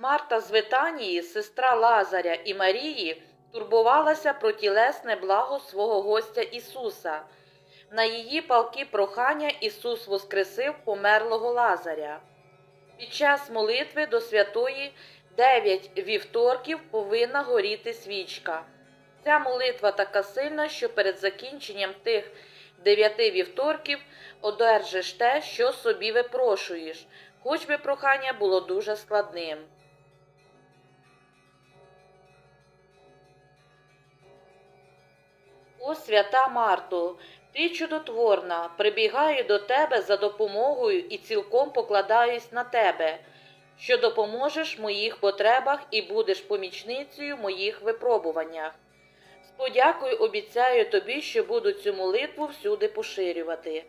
Марта з Витанії, сестра Лазаря і Марії, турбувалася про тілесне благо свого гостя Ісуса. На її палки прохання Ісус воскресив померлого Лазаря. Під час молитви до святої дев'ять вівторків повинна горіти свічка. Ця молитва така сильна, що перед закінченням тих дев'яти вівторків одержиш те, що собі випрошуєш, хоч би прохання було дуже складним. О свята Марто, ти чудотворна, прибігаю до тебе за допомогою і цілком покладаюсь на тебе, що допоможеш в моїх потребах і будеш помічницею моїх випробуваннях. З подякою обіцяю тобі, що буду цю молитву всюди поширювати.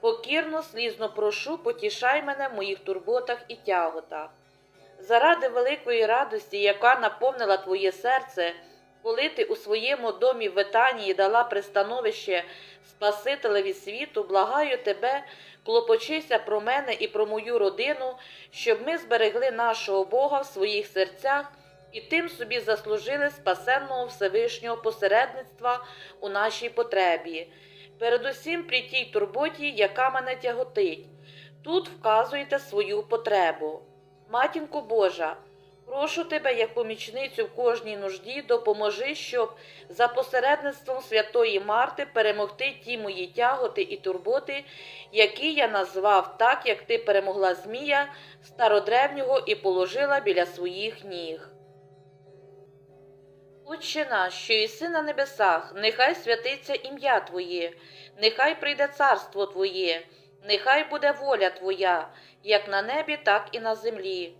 Покірно, слізно прошу, потішай мене в моїх турботах і тяготах. Заради великої радості, яка наповнила твоє серце, коли ти у своєму домі в Витанії дала пристановище Спасителеві світу, благаю тебе, клопочися про мене і про мою родину, щоб ми зберегли нашого Бога в своїх серцях і тим собі заслужили спасенного Всевишнього посередництва у нашій потребі. Передусім при тій турботі, яка мене тяготить. Тут вказуєте свою потребу. Матінко Божа, прошу тебе, як помічницю в кожній нужді, допоможи, щоб за посередництвом святої Марти перемогти ті мої тяготи і турботи, які я назвав так, як ти перемогла Змія стародревнього і положила біля своїх ніг. Отче наш, що єси на небесах, нехай святиться ім'я Твоє, нехай прийде царство Твоє, нехай буде воля Твоя, як на небі, так і на землі.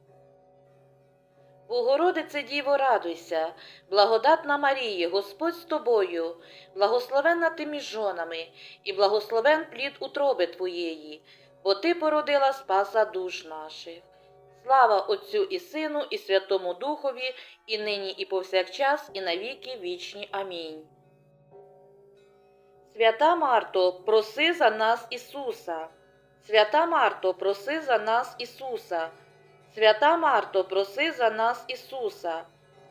Богородице Діво, радуйся, благодатна Марія, Господь з тобою, благословенна ти між жонами, і благословен плід утроби Твоєї, бо Ти породила Спаса душ наших. Слава Отцю і Сину, і Святому Духові, і нині, і повсякчас, і навіки вічні. Амінь. Свята Марто, проси за нас Ісуса. Свята Марто, проси за нас Ісуса. Свята Марто, проси за нас Ісуса.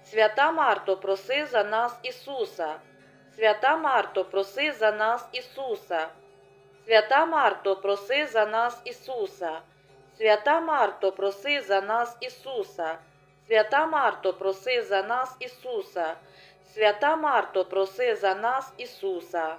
Свята Марто, проси за нас Ісуса. Свята Марто, проси за нас Ісуса. Свята Марто, проси за нас Ісуса. Свята Марто, проси за нас Ісуса. Свята Марто, проси за нас Ісуса. Свята Марто, проси за нас Ісуса.